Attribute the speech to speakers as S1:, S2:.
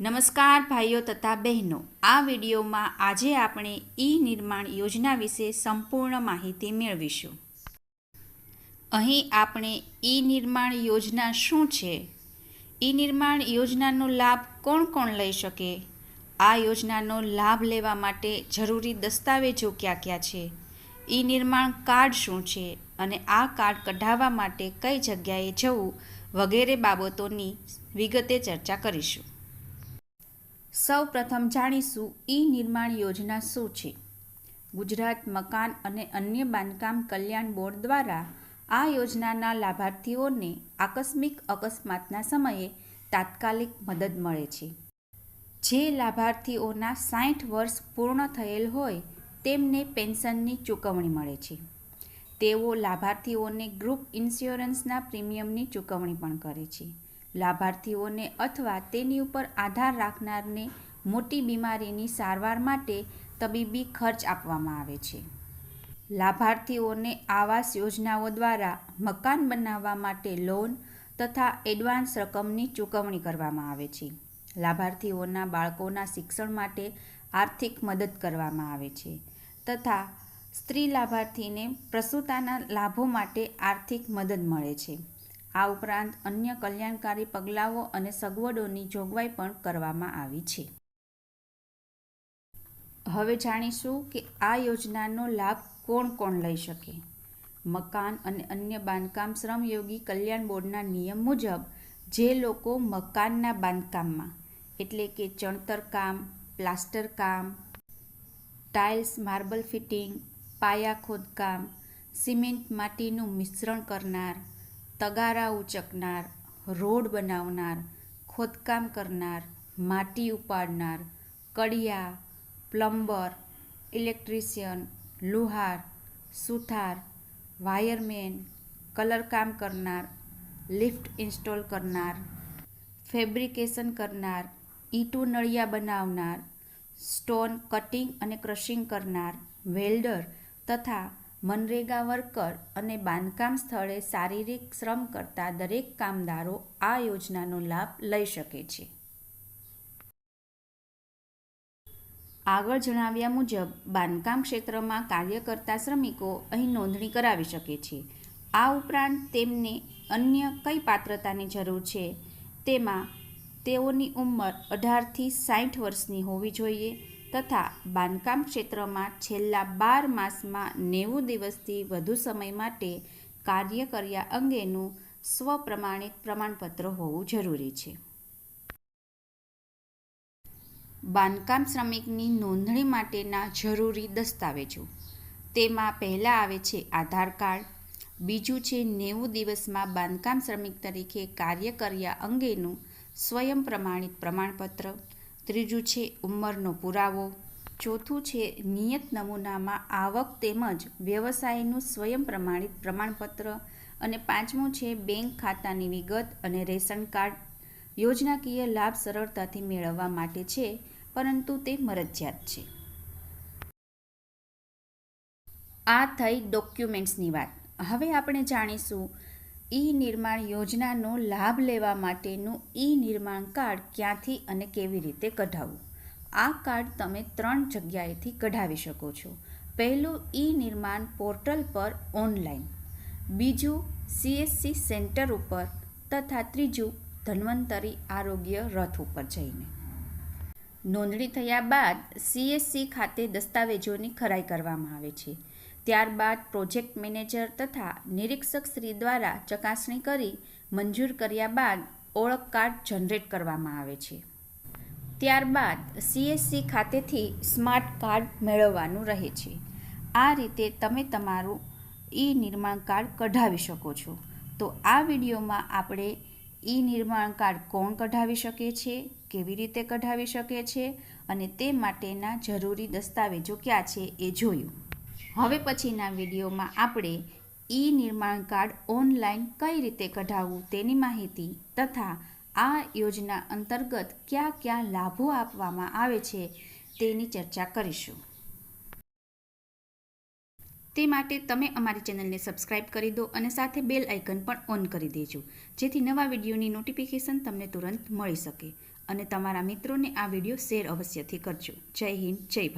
S1: નમસ્કાર ભાઈઓ તથા બહેનો. આ વિડીયોમાં આજે આપણે ઈ નિર્માણ યોજના વિશે સંપૂર્ણ માહિતી મેળવીશું. અહીં આપણે ઈ નિર્માણ યોજના શું છે? ઈ નિર્માણ યોજનાનો લાભ કોણ કોણ લઈ શકે? આ યોજનાનો લાભ લેવા માટે જરૂરી દસ્તાવેજો ક્યાં ક્યાં છે? ઈ નિર્માણ કાર્ડ શું છે? અને આ કાર્ડ કઢાવવા માટે કઈ જગ્યાએ જવું? વગેરે બાબતોની વિગતે ચર્ચા કરીશું. સૌ પ્રથમ જાણીશું ઈ નિર્માણ યોજના શું છે? ગુજરાત મકાન અને અન્ય બાંધકામ કલ્યાણ બોર્ડ દ્વારા આ યોજનાના લાભાર્થીઓને આકસ્મિક અકસ્માતના સમયે તાત્કાલિક મદદ મળે છે. જે લાભાર્થીઓના સાઠ વર્ષ પૂર્ણ થયેલ હોય તેમને પેન્શનની ચૂકવણી મળે છે. તેઓ લાભાર્થીઓને ગ્રુપ ઇન્સ્યોરન્સના પ્રીમિયમની ચૂકવણી પણ કરે છે. લાભાર્થીઓને અથવા તેની ઉપર આધાર રાખનારને મોટી બીમારીની સારવાર માટે તબીબી ખર્ચ આપવામાં આવે છે. લાભાર્થીઓને આવાસ યોજનાઓ દ્વારા મકાન બનાવવા માટે લોન તથા એડવાન્સ રકમની ચૂકવણી કરવામાં આવે છે. લાભાર્થીઓના બાળકોના શિક્ષણ માટે આર્થિક મદદ કરવામાં આવે છે તથા સ્ત્રી લાભાર્થીને પ્રસૂતાના લાભો માટે આર્થિક મદદ મળે છે. આ ઉપરાંત અન્ય કલ્યાણકારી પગલાઓ અને સગવડોની જોગવાઈ પણ કરવામાં આવી છે. હવે જાણીશું કે આ યોજનાનો લાભ કોણ કોણ લઈ શકે. મકાન અને અન્ય બાંધકામ શ્રમયોગી કલ્યાણ બોર્ડના નિયમ મુજબ જે લોકો મકાનના બાંધકામમાં, એટલે કે ચણતર કામ, પ્લાસ્ટર કામ, ટાઇલ્સ, માર્બલ ફિટિંગ, પાયા ખોદકામ, સિમેન્ટ માટીનું મિશ્રણ કરનાર તગારા ઉચકનાર, રોડ બનાવનાર, ખોદકામ કરનાર, માટી ઉપાડનાર, કડિયા, પ્લમ્બર, ઇલેક્ટ્રિશિયન, લુહાર, સુથાર, વાયરમેન કલરકામ કરનાર, લિફ્ટ ઇન્સ્ટોલ કરનાર, ફેબ્રિકેશન કરનાર, ઈંટું નળિયા બનાવનાર, સ્ટોન કટિંગ અને ક્રશિંગ કરનાર, વેલ્ડર તથા મનરેગા વર્કર અને બાંધકામ સ્થળે શારીરિક શ્રમ કરતા દરેક કામદારો આ યોજનાનો લાભ લઈ શકે છે. આગળ જણાવ્યા મુજબ, બાંધકામ ક્ષેત્રમાં કાર્ય કરતા શ્રમિકો અહીં નોંધણી કરાવી શકે છે. આ ઉપરાંત તેમને અન્ય કઈ પાત્રતાની જરૂર છે? તેમાં તેઓની ઉંમર અઢારથી સાઠ વર્ષની હોવી જોઈએ. તથા બાંધકામ ક્ષેત્રમાં છેલ્લા બાર માસમાં નેવું દિવસથી વધુ સમય માટે કાર્ય કર્યા અંગેનું સ્વપ્રમાણિત પ્રમાણપત્ર હોવું જરૂરી છે. બાંધકામ શ્રમિકની નોંધણી માટેના જરૂરી દસ્તાવેજો. તેમાં પહેલાં આવે છે આધાર કાર્ડ, બીજું છે નેવું દિવસમાં બાંધકામ શ્રમિક તરીકે કાર્ય કર્યા અંગેનું સ્વયં પ્રમાણિત પ્રમાણપત્ર ત્રીજું છે ઉંમરનો પુરાવો. ચોથું છે નિયત નમૂનામાં આવક તેમજ વ્યવસાયનું સ્વયં પ્રમાણિત પ્રમાણપત્ર. અને પાંચમું છે બેંક ખાતાની વિગત અને રેશન કાર્ડ. યોજનાકીય લાભ સરળતાથી મેળવવા માટે છે, પરંતુ તે મરજિયાત છે. આ થઈ ડોક્યુમેન્ટ્સની વાત. હવે આપણે જાણીશું ઈ નિર્માણ યોજનાનો લાભ લેવા માટેનું ઈ નિર્માણ કાર્ડ ક્યાંથી અને કેવી રીતે કઢાવવું? આ કાર્ડ તમે ત્રણ જગ્યાએથી કઢાવી શકો છો. પહેલું ઈ નિર્માણ પોર્ટલ પર ઓનલાઈન. બીજું સીએસસી સેન્ટર ઉપર તથા ત્રીજું ધન્વંતરી આરોગ્ય રથ ઉપર જઈને. નોંધણી થયા બાદ સીએસસી ખાતે દસ્તાવેજોની ખરાઈ કરવામાં આવે છે. ત્યારબાદ પ્રોજેક્ટ મેનેજર તથા નિરીક્ષક શ્રી દ્વારા ચકાસણી કરી મંજૂર કર્યા બાદ ઓળખ કાર્ડ જનરેટ કરવામાં આવે છે. ત્યારબાદ સીએસસી ખાતેથી સ્માર્ટ કાર્ડ મેળવવાનું રહે છે. આ રીતે તમે તમારું ઈ નિર્માણ કાર્ડ કઢાવી શકો છો. તો આ વિડીયોમાં આપણે ઈ નિર્માણ કાર્ડ કોણ કઢાવી શકે છે, કેવી રીતે કઢાવી શકે છે અને તે માટેના જરૂરી દસ્તાવેજો ક્યાં છે એ જોયું. હવે પછીના વિડીયોમાં આપણે ઈ નિર્માણ કાર્ડ ઓનલાઈન કઈ રીતે કઢાવવું તેની માહિતી તથા આ યોજના અંતર્ગત કયા કયા લાભો આપવામાં આવે છે તેની ચર્ચા કરીશું. તે માટે તમે અમારી ચેનલને સબસ્ક્રાઇબ કરી દો અને સાથે બેલ આઇકન પણ ઓન કરી દેજો, જેથી નવા વિડીયોની નોટિફિકેશન તમને તુરંત મળી શકે. અને તમારા મિત્રોને આ વીડિયો શેર અવશ્યથી કરજો. જય હિન્દ, જય ભારત.